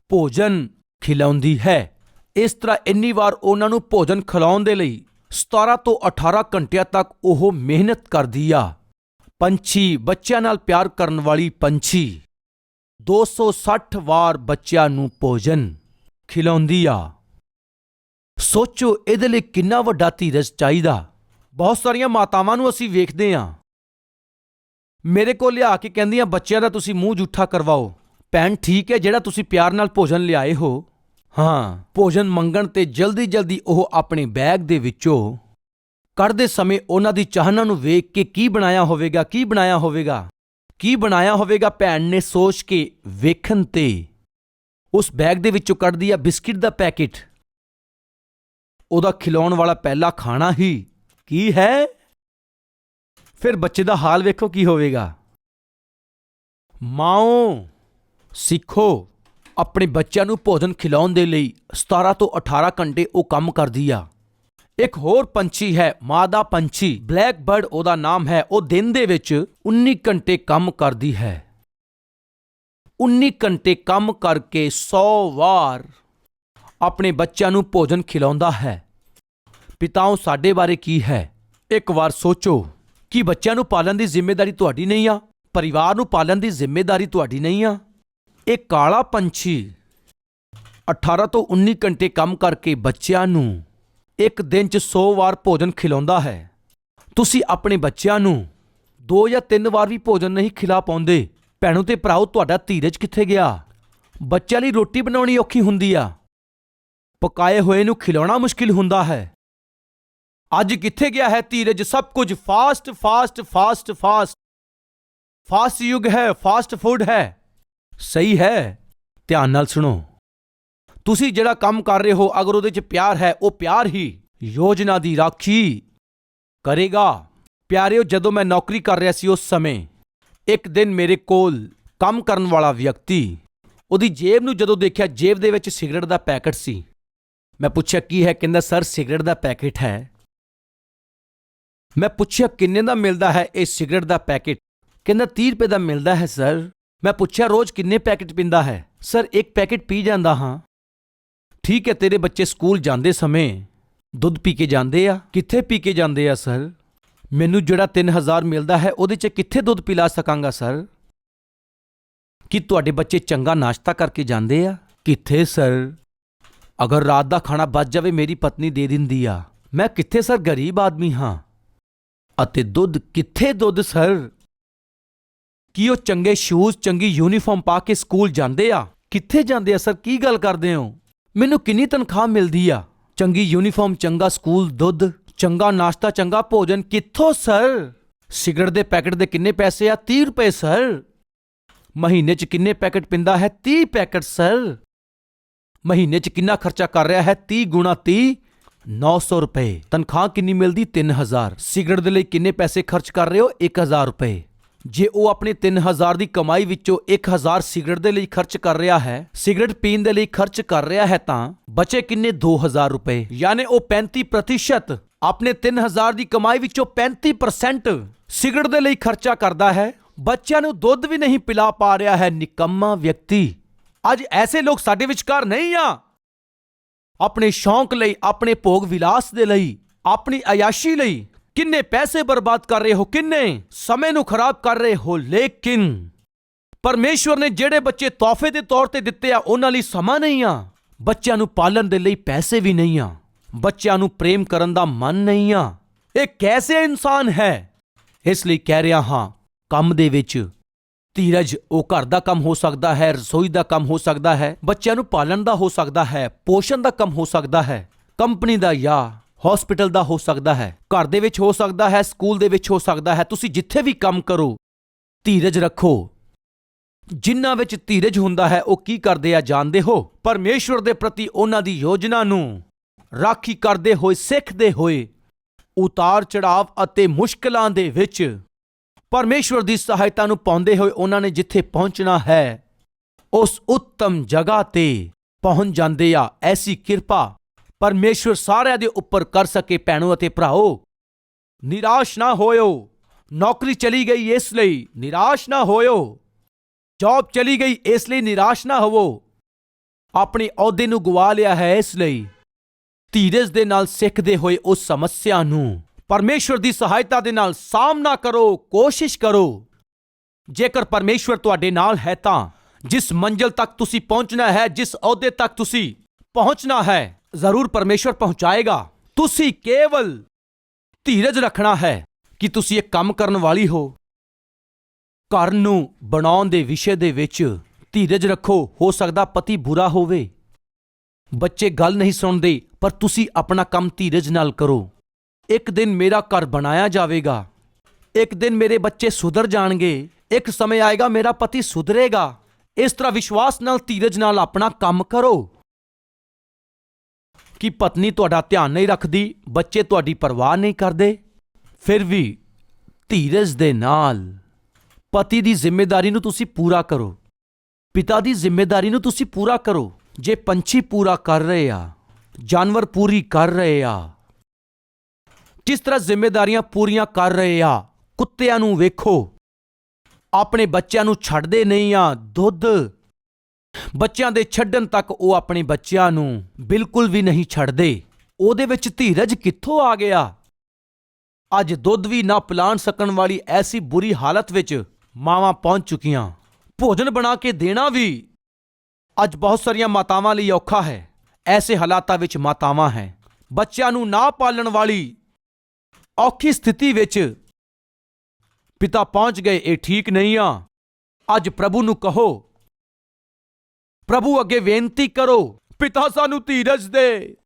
ਭੋਜਨ ਖਿਲਾਉਂਦੀ ਹੈ। ਇਸ ਤਰ੍ਹਾਂ ਇੰਨੀ ਵਾਰ ਉਹਨਾਂ ਨੂੰ ਭੋਜਨ ਖਿਲਾਉਣ ਦੇ ਲਈ 17 ਤੋਂ 18 ਘੰਟਿਆਂ ਤੱਕ ਉਹ ਮਿਹਨਤ ਕਰਦੀ ਆ। ਪੰਛੀ ਬੱਚਿਆਂ ਨਾਲ ਪਿਆਰ ਕਰਨ ਵਾਲੀ ਪੰਛੀ 260 ਵਾਰ ਬੱਚਿਆਂ ਨੂੰ ਭੋਜਨ ਖਿਲਾਉਂਦੀ ਆ। ਸੋਚੋ ਇਹਦੇ ਲਈ ਕਿੰਨਾ ਵੱਡਾ ਧੀਰਜ ਚਾਹੀਦਾ। ਬਹੁਤ ਸਾਰੀਆਂ ਮਾਤਾਵਾਂ ਨੂੰ ਅਸੀਂ ਵੇਖਦੇ ਹਾਂ ਮੇਰੇ ਕੋਲ ਲਿਆ ਕੇ ਕਹਿੰਦੀਆਂ, ਬੱਚਿਆਂ ਦਾ ਤੁਸੀਂ ਮੂੰਹ ਜੂਠਾ ਕਰਵਾਓ। ਭੈਣ ਠੀਕ ਹੈ, ਜਿਹੜਾ ਤੁਸੀਂ ਪਿਆਰ ਨਾਲ ਭੋਜਨ ਲਿਆਏ ਹੋ ਹਾਂ, ਭੋਜਨ ਮੰਗਣ ਤੇ ਜਲਦੀ ਜਲਦੀ ਉਹ ਆਪਣੇ ਬੈਗ ਦੇ ਵਿੱਚੋਂ ਕੱਢਦੇ ਸਮੇਂ ਉਹਨਾਂ ਦੀ ਚਾਹਨਾ ਨੂੰ ਵੇਖ ਕੇ ਕੀ ਬਣਾਇਆ ਹੋਵੇਗਾ, ਕੀ ਬਣਾਇਆ ਹੋਵੇਗਾ? ਕੀ ਬਣਾਇਆ ਹੋਵੇਗਾ ਭੈਣ ਨੇ ਸੋਚ ਕੇ ਵੇਖਣ ਤੇ। ਉਸ ਬੈਗ ਦੇ ਵਿੱਚੋਂ ਕੱਢਦੀ ਆ ਬਿਸਕਿਟ ਦਾ ਪੈਕੇਟ। ਉਹਦਾ ਖਿਲਾਉਣ ਵਾਲਾ ਪਹਿਲਾ ਖਾਣਾ ਹੀ ਕੀ ਹੈ? ਫਿਰ ਬੱਚੇ ਦਾ ਹਾਲ ਵੇਖੋ ਕੀ ਹੋਵੇਗਾ। ਮਾਓ ਸਿੱਖੋ। ਆਪਣੇ ਬੱਚਿਆਂ ਨੂੰ ਭੋਜਨ ਖਿਲਾਉਣ ਦੇ ਲਈ 17 ਤੋਂ 18 ਘੰਟੇ ਉਹ ਕੰਮ ਕਰਦੀ ਆ। ਇੱਕ ਹੋਰ ਪੰਛੀ ਹੈ, ਮਾਦਾ ਪੰਛੀ। ਬਲੈਕ ਬਰਡ ਉਹਦਾ ਨਾਮ ਹੈ। ਉਹ ਦਿਨ ਦੇ ਵਿੱਚ 19 ਘੰਟੇ ਕੰਮ ਕਰਦੀ ਹੈ। 19 ਘੰਟੇ ਕੰਮ ਕਰਕੇ 100 ਵਾਰ ਆਪਣੇ ਬੱਚਿਆਂ ਨੂੰ ਭੋਜਨ ਖਿਲਾਉਂਦਾ ਹੈ। ਪਿਤਾਓ, ਸਾਡੇ ਬਾਰੇ ਕੀ ਹੈ? ਇੱਕ ਵਾਰ ਸੋਚੋ, ਕਿ ਬੱਚਿਆਂ ਨੂੰ ਪਾਲਣ ਦੀ ਜ਼ਿੰਮੇਵਾਰੀ ਤੁਹਾਡੀ ਨਹੀਂ ਆ? ਪਰਿਵਾਰ ਨੂੰ ਪਾਲਣ ਦੀ ਜ਼ਿੰਮੇਵਾਰੀ ਤੁਹਾਡੀ ਨਹੀਂ ਆ? ਇਹ ਕਾਲਾ ਪੰਛੀ 18 ਤੋਂ 19 ਘੰਟੇ ਕੰਮ ਕਰਕੇ ਬੱਚਿਆਂ ਨੂੰ ਇੱਕ ਦਿਨ 'ਚ 100 ਵਾਰ ਭੋਜਨ ਖਿਲਾਉਂਦਾ ਹੈ। ਤੁਸੀਂ ਆਪਣੇ ਬੱਚਿਆਂ ਨੂੰ ਦੋ ਜਾਂ ਤਿੰਨ ਵਾਰ ਵੀ ਭੋਜਨ ਨਹੀਂ ਖਿਲਾ ਪਾਉਂਦੇ। ਭੈਣੋ ਤੇ ਭਰਾਓ, ਤੁਹਾਡਾ ਧੀਰਜ ਕਿੱਥੇ ਗਿਆ? ਬੱਚਿਆਂ ਲਈ ਰੋਟੀ ਬਣਾਉਣੀ ਔਖੀ ਹੁੰਦੀ ਆ। ਪਕਾਏ ਹੋਏ ਨੂੰ ਖਿਲਾਉਣਾ ਮੁਸ਼ਕਿਲ ਹੁੰਦਾ ਹੈ। ਅੱਜ ਕਿੱਥੇ ਗਿਆ ਹੈ ਧੀਰਜ? ਸਭ ਕੁਝ fast fast fast fast fast ਯੁੱਗ ਹੈ ਫਾਸਟ ਫੂਡ ਹੈ। ਸਹੀ ਹੈ। ਧਿਆਨ ਨਾਲ ਸੁਣੋ। ਤੁਸੀਂ ਜਿਹੜਾ ਕੰਮ ਕਰ ਰਹੇ ਹੋ, ਅਗਰ ਉਹਦੇ 'ਚ ਪਿਆਰ ਹੈ, ਉਹ ਪਿਆਰ ਹੀ ਯੋਜਨਾ ਦੀ ਰਾਖੀ ਕਰੇਗਾ। ਪਿਆਰਿਓ, ਜਦੋਂ ਮੈਂ ਨੌਕਰੀ ਕਰ ਰਿਹਾ ਸੀ ਉਸ ਸਮੇਂ, ਇੱਕ ਦਿਨ ਮੇਰੇ ਕੋਲ ਕੰਮ ਕਰਨ ਵਾਲਾ ਵਿਅਕਤੀ, ਉਹਦੀ ਜੇਬ ਨੂੰ ਜਦੋਂ ਦੇਖਿਆ, ਜੇਬ ਦੇ ਵਿੱਚ ਸਿਗਰਟ ਦਾ ਪੈਕੇਟ ਸੀ। ਮੈਂ ਪੁੱਛਿਆ, ਕੀ ਹੈ? ਕਹਿੰਦਾ, ਸਰ, ਸਿਗਰਟ ਦਾ ਪੈਕੇਟ ਹੈ। ਮੈਂ ਪੁੱਛਿਆ, ਕਿੰਨੇ ਦਾ ਮਿਲਦਾ ਹੈ ਇਹ ਸਿਗਰਟ ਦਾ ਪੈਕੇਟ? ਕਹਿੰਦਾ 30 ਰੁਪਏ ਦਾ ਮਿਲਦਾ ਹੈ, ਸਰ। ਮੈਂ ਪੁੱਛਿਆ, ਰੋਜ਼ ਕਿੰਨੇ ਪੈਕੇਟ ਪੀਂਦਾ ਹੈ? ਸਰ, ਇੱਕ ਪੈਕੇਟ ਪੀ ਜਾਂਦਾ ਹਾਂ। ਠੀਕ ਹੈ, ਤੇਰੇ ਬੱਚੇ ਸਕੂਲ ਜਾਂਦੇ ਸਮੇਂ ਦੁੱਧ ਪੀ ਕੇ ਜਾਂਦੇ ਆ? ਕਿੱਥੇ ਪੀ ਕੇ ਜਾਂਦੇ ਆ, ਸਰ? ਮੈਨੂੰ ਜਿਹੜਾ 3000 ਮਿਲਦਾ ਹੈ, ਉਹਦੇ 'ਚ ਕਿੱਥੇ ਦੁੱਧ ਪਿਲਾ ਸਕਾਂਗਾ, ਸਰ? ਕੀ ਤੁਹਾਡੇ ਬੱਚੇ ਚੰਗਾ ਨਾਸ਼ਤਾ ਕਰਕੇ ਜਾਂਦੇ ਆ? ਕਿੱਥੇ, ਸਰ? ਅਗਰ ਰਾਤ ਦਾ ਖਾਣਾ ਬਚ ਜਾਵੇ, ਮੇਰੀ ਪਤਨੀ ਦੇ ਦਿੰਦੀ ਆ। ਮੈਂ ਕਿੱਥੇ, ਸਰ? ਗਰੀਬ ਆਦਮੀ ਹਾਂ। ਅਤੇ ਦੁੱਧ ਕਿੱਥੇ ਦੁੱਧ, ਸਰ? ਕੀ ਉਹ ਚੰਗੇ ਸ਼ੂਜ਼ ਚੰਗੀ ਯੂਨੀਫਾਰਮ ਪਾ ਕੇ ਸਕੂਲ ਜਾਂਦੇ ਆ? ਕਿੱਥੇ ਜਾਂਦੇ ਆ ਸਰ? ਕੀ ਗੱਲ ਕਰਦੇ ਹੋ? ਮੈਨੂੰ ਕਿੰਨੀ ਤਨਖਾਹ ਮਿਲਦੀ ਆ? ਚੰਗੀ ਯੂਨੀਫਾਰਮ ਚੰਗਾ ਸਕੂਲ ਦੁੱਧ, ਚੰਗਾ ਨਾਸ਼ਤਾ, ਚੰਗਾ ਭੋਜਨ ਕਿੱਥੋਂ ਸਰ? ਸਿਗਰਟ ਦੇ ਪੈਕਟ ਦੇ ਕਿੰਨੇ ਪੈਸੇ ਆ? 30 ਰੁਪਏ ਸਰ। ਮਹੀਨੇ 'ਚ ਕਿੰਨੇ ਪੈਕਟ ਪਿੰਦਾ ਹੈ? 30 ਪੈਕਟ ਸਰ। ਮਹੀਨੇ 'ਚ ਕਿੰਨਾ ਖਰਚਾ ਕਰ ਰਿਹਾ ਹੈ? 30 ਗੁਣਾ 30 900 ਰੁਪਏ। ਤਨਖਾਹ ਕਿੰਨੀ ਮਿਲਦੀ? 3000 ਸਿਗਰਟ ਦੇ ਲਈ ਕਿੰਨੇ ਪੈਸੇ ਖਰਚ ਕਰ ਰਹੇ ਹੋ? 1000 ਰੁਪਏ। ਜੇ ਉਹ ਆਪਣੇ 3000 ਦੀ ਕਮਾਈ ਵਿੱਚੋਂ 1000 ਸਿਗਰਟ ਦੇ ਲਈ ਖਰਚ ਕਰ ਰਿਹਾ ਹੈ, ਸਿਗਰਟ ਪੀਣ ਦੇ ਲਈ ਖਰਚ ਕਰ ਰਿਹਾ ਹੈ ਤਾਂ ਬਚੇ ਕਿੰਨੇ 2000 ਰੁਪਏ? ਯਾਨੀ ਉਹ 35% ਆਪਣੇ 3000 ਦੀ ਕਮਾਈ ਵਿੱਚੋਂ 35% ਸਿਗਰਟ ਦੇ ਲਈ ਖਰਚਾ ਕਰਦਾ ਹੈ। ਬੱਚਿਆਂ ਨੂੰ ਦੁੱਧ ਵੀ ਨਹੀਂ ਪਿਲਾ ਪਾ ਰਿਹਾ ਹੈ ਨਿਕੰਮਾ ਵਿਅਕਤੀ। ਅੱਜ ਐਸੇ ਲੋਕ ਸਾਡੇ ਵਿਚਕਾਰ ਨਹੀਂ ਆ। ਆਪਣੇ ਸ਼ੌਂਕ ਲਈ, ਆਪਣੇ ਭੋਗ ਵਿਲਾਸ ਦੇ ਲਈ, ਆਪਣੀ ਅਯਾਸ਼ੀ ਲਈ ਕਿੰਨੇ ਪੈਸੇ ਬਰਬਾਦ ਕਰ ਰਹੇ ਹੋ, ਕਿੰਨੇ ਸਮੇਂ ਨੂੰ ਖਰਾਬ ਕਰ ਰਹੇ ਹੋ, ਲੇਕਿਨ ਪਰਮੇਸ਼ਵਰ ਨੇ ਜਿਹੜੇ ਬੱਚੇ ਤੋਹਫੇ ਦੇ ਤੌਰ ਤੇ ਦਿੱਤੇ ਆ, ਉਹਨਾਂ ਲਈ ਸਮਾਂ ਨਹੀਂ ਆ। ਬੱਚਿਆਂ ਨੂੰ ਪਾਲਣ ਦੇ ਲਈ ਪੈਸੇ ਵੀ ਨਹੀਂ ਆ। ਬੱਚਿਆਂ ਨੂੰ ਪ੍ਰੇਮ ਕਰਨ ਦਾ ਮਨ ਨਹੀਂ ਆ। ਇਹ ਕੈਸੇ ਇਨਸਾਨ ਹੈ? ਇਸ ਲਈ ਕਹਿ ਰਿਹਾ ਹਾਂ, ਕੰਮ ਦੇ ਵਿੱਚ ਧੀਰਜ, ਉਹ ਘਰ ਦਾ ਕੰਮ ਹੋ ਸਕਦਾ ਹੈ, ਰਸੋਈ ਦਾ ਕੰਮ ਹੋ ਸਕਦਾ ਹੈ, ਬੱਚਿਆਂ ਨੂੰ ਪਾਲਣ ਦਾ ਹੋ ਸਕਦਾ ਹੈ, ਪੋਸ਼ਣ ਦਾ ਕੰਮ ਹੋ ਸਕਦਾ ਹੈ, ਕੰਪਨੀ ਦਾ ਜਾਂ ਹਸਪੀਟਲ ਦਾ ਹੋ ਸਕਦਾ ਹੈ, ਘਰ ਦੇ ਵਿੱਚ ਹੋ ਸਕਦਾ ਹੈ, ਸਕੂਲ ਦੇ ਵਿੱਚ ਹੋ ਸਕਦਾ ਹੈ, ਤੁਸੀਂ ਜਿੱਥੇ ਵੀ ਕੰਮ ਕਰੋ, ਧੀਰਜ ਰੱਖੋ। ਜਿਨ੍ਹਾਂ ਵਿੱਚ ਧੀਰਜ ਹੁੰਦਾ ਹੈ, ਉਹ ਕੀ ਕਰਦੇ ਆ ਜਾਣਦੇ ਹੋ? ਪਰਮੇਸ਼ਵਰ ਦੇ ਪ੍ਰਤੀ ਉਹਨਾਂ ਦੀ ਯੋਜਨਾ ਨੂੰ ਰਾਖੀ ਕਰਦੇ ਹੋਏ, ਸਿੱਖਦੇ ਹੋਏ, ਉਤਾਰ ਚੜਾਵ ਅਤੇ ਮੁਸ਼ਕਲਾਂ ਦੇ ਵਿੱਚ ਪਰਮੇਸ਼ਵਰ ਦੀ ਸਹਾਇਤਾ ਨੂੰ ਪਾਉਂਦੇ ਹੋਏ ਉਹਨਾਂ ਨੇ ਜਿੱਥੇ ਪਹੁੰਚਣਾ ਹੈ, ਉਸ ਉੱਤਮ ਜਗ੍ਹਾ ਤੇ ਪਹੁੰਚ ਜਾਂਦੇ ਆ। ਐਸੀ ਕਿਰਪਾ ਪਰਮੇਸ਼ਵਰ ਸਾਰਿਆਂ ਦੇ ਉੱਪਰ ਕਰ ਸਕੇ ਭੈਣੋ ਅਤੇ ਭਰਾਓ। ਨਿਰਾਸ਼ ਨਾ ਹੋਇਓ। ਨੌਕਰੀ ਚਲੀ ਗਈ ਇਸ ਲਈ ਨਿਰਾਸ਼ ਨਾ ਹੋਇਓ। ਜੌਬ ਚਲੀ ਗਈ ਇਸ ਲਈ ਨਿਰਾਸ਼ ਨਾ ਹੋਵੋ। ਆਪਣੇ ਅਹੁਦੇ ਨੂੰ ਗਵਾ ਲਿਆ ਹੈ ਇਸ ਲਈ। ਧੀਰਜ ਦੇ ਨਾਲ ਸਿੱਖਦੇ ਹੋਏ ਉਸ ਸਮੱਸਿਆ ਨੂੰ ਪਰਮੇਸ਼ਵਰ ਦੀ ਸਹਾਇਤਾ ਦੇ ਨਾਲ ਸਾਹਮਣਾ ਕਰੋ, ਕੋਸ਼ਿਸ਼ ਕਰੋ। ਜੇਕਰ ਪਰਮੇਸ਼ਵਰ ਤੁਹਾਡੇ ਨਾਲ ਹੈ ਤਾਂ ਜਿਸ ਮੰਜ਼ਲ ਤੱਕ ਤੁਸੀਂ ਪਹੁੰਚਣਾ ਹੈ, ਜਿਸ ਅਹੁਦੇ ਤੱਕ ਤੁਸੀਂ ਪਹੁੰਚਣਾ ਹੈ ਜ਼ਰੂਰ ਪਰਮੇਸ਼ਵਰ ਪਹੁੰਚਾਏਗਾ। ਤੁਸੀਂ ਕੇਵਲ ਧੀਰਜ ਰੱਖਣਾ ਹੈ ਕਿ ਤੁਸੀਂ ਇਹ ਕੰਮ ਕਰਨ ਵਾਲੀ ਹੋ। ਘਰ ਨੂੰ ਬਣਾਉਣ ਦੇ ਵਿਸ਼ੇ ਦੇ ਵਿੱਚ ਧੀਰਜ ਰੱਖੋ, ਹੋ ਸਕਦਾ ਪਤੀ ਬੁਰਾ ਹੋਵੇ। ਬੱਚੇ ਗੱਲ ਨਹੀਂ ਸੁਣਦੇ, ਪਰ ਤੁਸੀਂ ਆਪਣਾ ਕੰਮ ਧੀਰਜ ਨਾਲ ਕਰੋ। ਇੱਕ ਦਿਨ ਮੇਰਾ ਘਰ ਬਣਾਇਆ ਜਾਵੇਗਾ। ਇੱਕ ਦਿਨ ਮੇਰੇ ਬੱਚੇ ਸੁਧਰ ਜਾਣਗੇ। ਇੱਕ ਸਮੇਂ ਆਏਗਾ, ਮੇਰਾ ਪਤੀ ਸੁਧਰੇਗਾ। ਇਸ ਤਰ੍ਹਾਂ ਵਿਸ਼ਵਾਸ ਨਾਲ, ਧੀਰਜ ਨਾਲ ਆਪਣਾ ਕੰਮ ਕਰੋ। ਕਿ ਪਤਨੀ ਤੁਹਾਡਾ ਧਿਆਨ ਨਹੀਂ ਰੱਖਦੀ, ਬੱਚੇ ਤੁਹਾਡੀ ਪਰਵਾਹ ਨਹੀਂ ਕਰਦੇ। ਫਿਰ ਵੀ ਧੀਰਜ ਦੇ ਨਾਲ ਪਤੀ ਦੀ ਜ਼ਿੰਮੇਵਾਰੀ ਨੂੰ ਤੁਸੀਂ ਪੂਰਾ ਕਰੋ। ਪਿਤਾ ਦੀ ਜ਼ਿੰਮੇਵਾਰੀ ਨੂੰ ਤੁਸੀਂ ਪੂਰਾ ਕਰੋ। ਜੇ ਪੰਛੀ ਪੂਰਾ ਕਰ ਰਹੇ ਆ, ਜਾਨਵਰ ਪੂਰੀ ਕਰ ਰਹੇ ਆ ਕਿਸ ਤਰ੍ਹਾਂ ਜ਼ਿੰਮੇਵਾਰੀਆਂ ਪੂਰੀਆਂ ਕਰ ਰਹੇ ਆ, ਕੁੱਤਿਆਂ ਨੂੰ ਵੇਖੋ। ਆਪਣੇ ਬੱਚਿਆਂ ਨੂੰ ਛੱਡਦੇ ਨਹੀਂ ਆ, ਦੁੱਧ ਬੱਚਿਆਂ ਦੇ ਛੱਡਣ ਤੱਕ ਉਹ ਆਪਣੇ ਬੱਚਿਆਂ ਨੂੰ ਬਿਲਕੁਲ ਵੀ ਨਹੀਂ ਛੱਡਦੇ। ਉਹਦੇ ਵਿੱਚ ਧੀਰਜ ਕਿੱਥੋਂ ਆ ਗਿਆ? ਅੱਜ ਦੁੱਧ ਵੀ ਨਾ ਪਿਲਾਣ ਸਕਣ ਵਾਲੀ ਐਸੀ ਬੁਰੀ ਹਾਲਤ ਵਿੱਚ ਮਾਵਾਂ ਪਹੁੰਚ ਚੁੱਕੀਆਂ। ਭੋਜਨ ਬਣਾ ਕੇ ਦੇਣਾ ਵੀ ਅੱਜ ਬਹੁਤ ਸਾਰੀਆਂ ਮਾਤਾਵਾਂ ਲਈ ਔਖਾ ਹੈ। ਐਸੇ ਹਾਲਾਤਾਂ ਵਿੱਚ ਮਾਤਾਵਾਂ ਹੈ। ਬੱਚਿਆਂ ਨੂੰ ਨਾ ਪਾਲਣ ਵਾਲੀ ਔਖੀ ਸਥਿਤੀ ਵਿੱਚ ਪਿਤਾ ਪਹੁੰਚ ਗਏ, ਇਹ ਠੀਕ ਨਹੀਂ ਆ। ਅੱਜ ਪ੍ਰਭੂ ਨੂੰ ਕਹੋ ਪ੍ਰਭੂ ਅੱਗੇ ਬੇਨਤੀ ਕਰੋ, ਪਿਤਾ ਸਾਨੂੰ ਧੀਰਜ ਦੇ।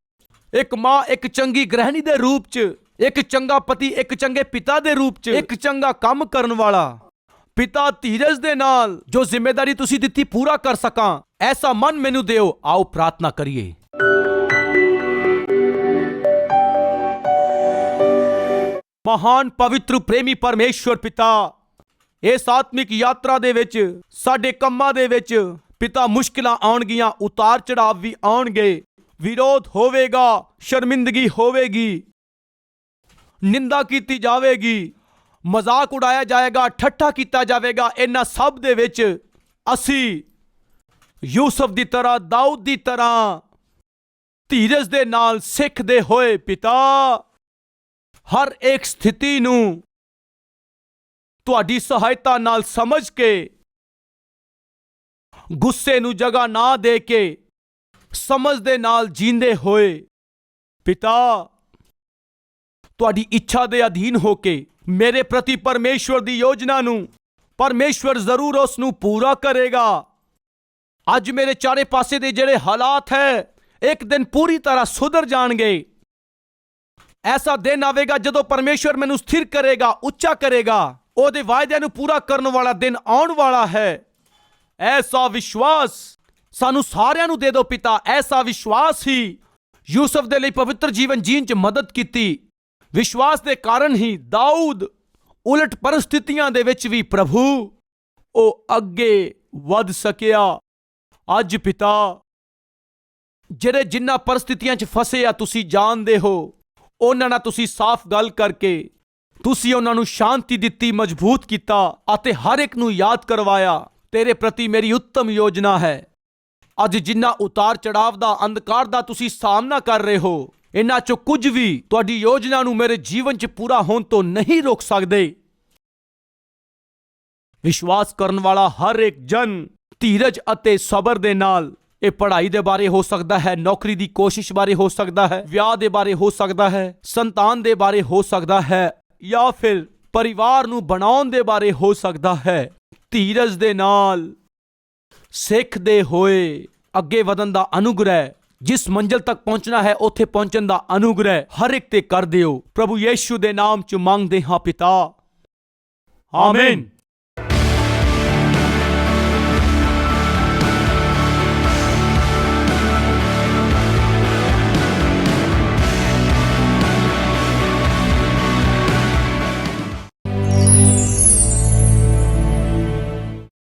ਇੱਕ ਮਾਂ ਇੱਕ ਚੰਗੀ ਗ੍ਰਹਿਣੀ ਦੇ ਰੂਪ 'ਚ, ਇੱਕ ਚੰਗਾ ਪਤੀ ਇੱਕ ਚੰਗੇ ਪਿਤਾ ਦੇ ਰੂਪ 'ਚ, ਇੱਕ ਚੰਗਾ ਕੰਮ ਕਰਨ ਵਾਲਾ। ਪਿਤਾ ਧੀਰਜ ਦੇ ਨਾਲ ਜੋ ਜ਼ਿੰਮੇਵਾਰੀ ਤੁਸੀਂ ਦਿੱਤੀ ਪੂਰਾ ਕਰ ਸਕਾਂ, ਐਸਾ ਮਨ ਮੈਨੂੰ ਦਿਓ, ਆਓ ਪ੍ਰਾਰਥਨਾ ਕਰੀਏ। ਮਹਾਨ ਪਵਿੱਤਰ ਪ੍ਰੇਮੀ ਪਰਮੇਸ਼ਵਰ ਪਿਤਾ, ਇਸ ਆਤਮਿਕ ਯਾਤਰਾ ਦੇ ਵਿੱਚ, ਸਾਡੇ ਕੰਮਾਂ ਦੇ ਵਿੱਚ ਪਿਤਾ ਮੁਸ਼ਕਿਲਾਂ ਆਉਣਗੀਆਂ, ਉਤਾਰ ਚੜਾਵ ਵੀ ਆਉਣਗੇ। ਵਿਰੋਧ ਹੋਵੇਗਾ, ਸ਼ਰਮਿੰਦਗੀ ਹੋਵੇਗੀ। ਨਿੰਦਾ ਕੀਤੀ ਜਾਵੇਗੀ। ਮਜ਼ਾਕ ਉਡਾਇਆ ਜਾਏਗਾ, ਠੱਠਾ ਕੀਤਾ ਜਾਵੇਗਾ। ਇਹਨਾਂ ਸਭ ਦੇ ਵਿੱਚ ਅਸੀਂ ਯੂਸਫ ਦੀ ਤਰ੍ਹਾਂ, ਦਾਊਦ ਦੀ ਤਰ੍ਹਾਂ ਧੀਰਜ ਦੇ ਨਾਲ ਸਿੱਖਦੇ ਹੋਏ ਪਿਤਾ, ਹਰ ਇੱਕ ਸਥਿਤੀ ਨੂੰ ਤੁਹਾਡੀ ਸਹਾਇਤਾ ਨਾਲ ਸਮਝ ਕੇ ਗੁੱਸੇ ਨੂੰ ਜਗ੍ਹਾ ਨਾ ਦੇ ਕੇ ਸਮਝ ਦੇ ਨਾਲ ਜੀਂਦੇ ਹੋਏ। ਪਿਤਾ, ਤੁਹਾਡੀ ਇੱਛਾ ਦੇ ਅਧੀਨ ਹੋ ਕੇ ਮੇਰੇ ਪ੍ਰਤੀ ਪਰਮੇਸ਼ਵਰ ਦੀ ਯੋਜਨਾ ਨੂੰ ਪਰਮੇਸ਼ਵਰ ਜ਼ਰੂਰ ਉਸ ਨੂੰ ਪੂਰਾ ਕਰੇਗਾ। ਅੱਜ ਮੇਰੇ ਚਾਰੇ ਪਾਸੇ ਦੇ ਜਿਹੜੇ ਹਾਲਾਤ ਹੈ, ਇੱਕ ਦਿਨ ਪੂਰੀ ਤਰ੍ਹਾਂ ਸੁਧਰ ਜਾਣਗੇ। ਐਸਾ ਦਿਨ ਆਵੇਗਾ ਜਦੋਂ ਪਰਮੇਸ਼ਵਰ ਮੈਨੂੰ ਸਥਿਰ ਕਰੇਗਾ, ਉੱਚਾ ਕਰੇਗਾ। ਉਹਦੇ ਵਾਅਦਿਆਂ ਨੂੰ ਪੂਰਾ ਕਰਨ ਵਾਲਾ ਦਿਨ ਆਉਣ ਵਾਲਾ ਹੈ। ਐਸਾ ਵਿਸ਼ਵਾਸ। ਸਾਨੂੰ ਸਾਰਿਆਂ ਨੂੰ ਦੇ ਦਿਓ ਪਿਤਾ ਐਸਾ ਵਿਸ਼ਵਾਸ ਹੀ। ਯੂਸਫ ਦੇ ਲਈ ਪਵਿੱਤਰ ਜੀਵਨ ਜੀਣ 'ਚ ਮਦਦ ਕੀਤੀ। ਵਿਸ਼ਵਾਸ ਦੇ ਕਾਰਨ ਹੀ ਦਾਊਦ ਉਲਟ ਪਰਿਸਥਿਤੀਆਂ ਦੇ ਵਿੱਚ ਵੀ ਪ੍ਰਭੂ। ਉਹ ਅੱਗੇ ਵੱਧ ਸਕਿਆ। ਅੱਜ ਪਿਤਾ, ਜਿਹੜੇ ਜਿੰਨਾ ਪਰਿਸਥਿਤੀਆਂ 'ਚ ਫਸੇ ਆ, ਤੁਸੀਂ ਜਾਣਦੇ ਹੋ। ਉਹਨਾਂ ਨਾਲ ਤੁਸੀਂ ਸਾਫ਼ ਗੱਲ ਕਰਕੇ, ਤੁਸੀਂ ਉਹਨਾਂ ਨੂੰ ਸ਼ਾਂਤੀ ਦਿੱਤੀ, ਮਜ਼ਬੂਤ ਕੀਤਾ ਅਤੇ ਹਰ ਇੱਕ ਨੂੰ ਯਾਦ ਕਰਵਾਇਆ। ਤੇਰੇ ਪ੍ਰਤੀ ਮੇਰੀ ਉੱਤਮ ਯੋਜਨਾ ਹੈ। ਅੱਜ ਜਿੰਨਾ ਉਤਾਰ ਚੜਾਵ ਦਾ, ਅੰਧਕਾਰ ਦਾ ਤੁਸੀਂ ਸਾਹਮਣਾ ਕਰ ਰਹੇ ਹੋ, ਇਹਨਾਂ 'ਚੋਂ ਕੁਝ ਵੀ ਤੁਹਾਡੀ ਯੋਜਨਾ ਨੂੰ ਮੇਰੇ ਜੀਵਨ 'ਚ ਪੂਰਾ ਹੋਣ ਤੋਂ ਨਹੀਂ ਰੋਕ ਸਕਦੇ। ਵਿਸ਼ਵਾਸ ਕਰਨ ਵਾਲਾ ਹਰ ਇੱਕ ਜਨ ਧੀਰਜ ਅਤੇ ਸਬਰ ਦੇ ਨਾਲ, ਇਹ ਪੜ੍ਹਾਈ ਦੇ ਬਾਰੇ ਹੋ ਸਕਦਾ ਹੈ, ਨੌਕਰੀ ਦੀ ਕੋਸ਼ਿਸ਼ ਬਾਰੇ ਹੋ ਸਕਦਾ ਹੈ, ਵਿਆਹ ਦੇ ਬਾਰੇ ਹੋ ਸਕਦਾ ਹੈ, ਸੰਤਾਨ ਦੇ ਬਾਰੇ ਹੋ ਸਕਦਾ ਹੈ, ਜਾਂ ਫਿਰ ਪਰਿਵਾਰ ਨੂੰ ਬਣਾਉਣ ਦੇ ਬਾਰੇ ਹੋ ਸਕਦਾ ਹੈ। ਧੀਰਜ ਦੇ ਨਾਲ ਸਿੱਖਦੇ ਹੋਏ ਅੱਗੇ ਵਧਣ ਦਾ ਅਨੁਗ੍ਰਹਿ, ਜਿਸ ਮੰਜ਼ਲ ਤੱਕ ਪਹੁੰਚਣਾ ਹੈ, ਉੱਥੇ ਪਹੁੰਚਣ ਦਾ ਅਨੁਗ੍ਰਹਿ ਹਰ ਇੱਕ ਤੇ ਕਰ ਦਿਓ। ਪ੍ਰਭੂ ਯੀਸ਼ੂ ਦੇ ਨਾਮ ਚ ਮੰਗਦੇ ਹਾਂ ਪਿਤਾ। ਆਮੀਨ।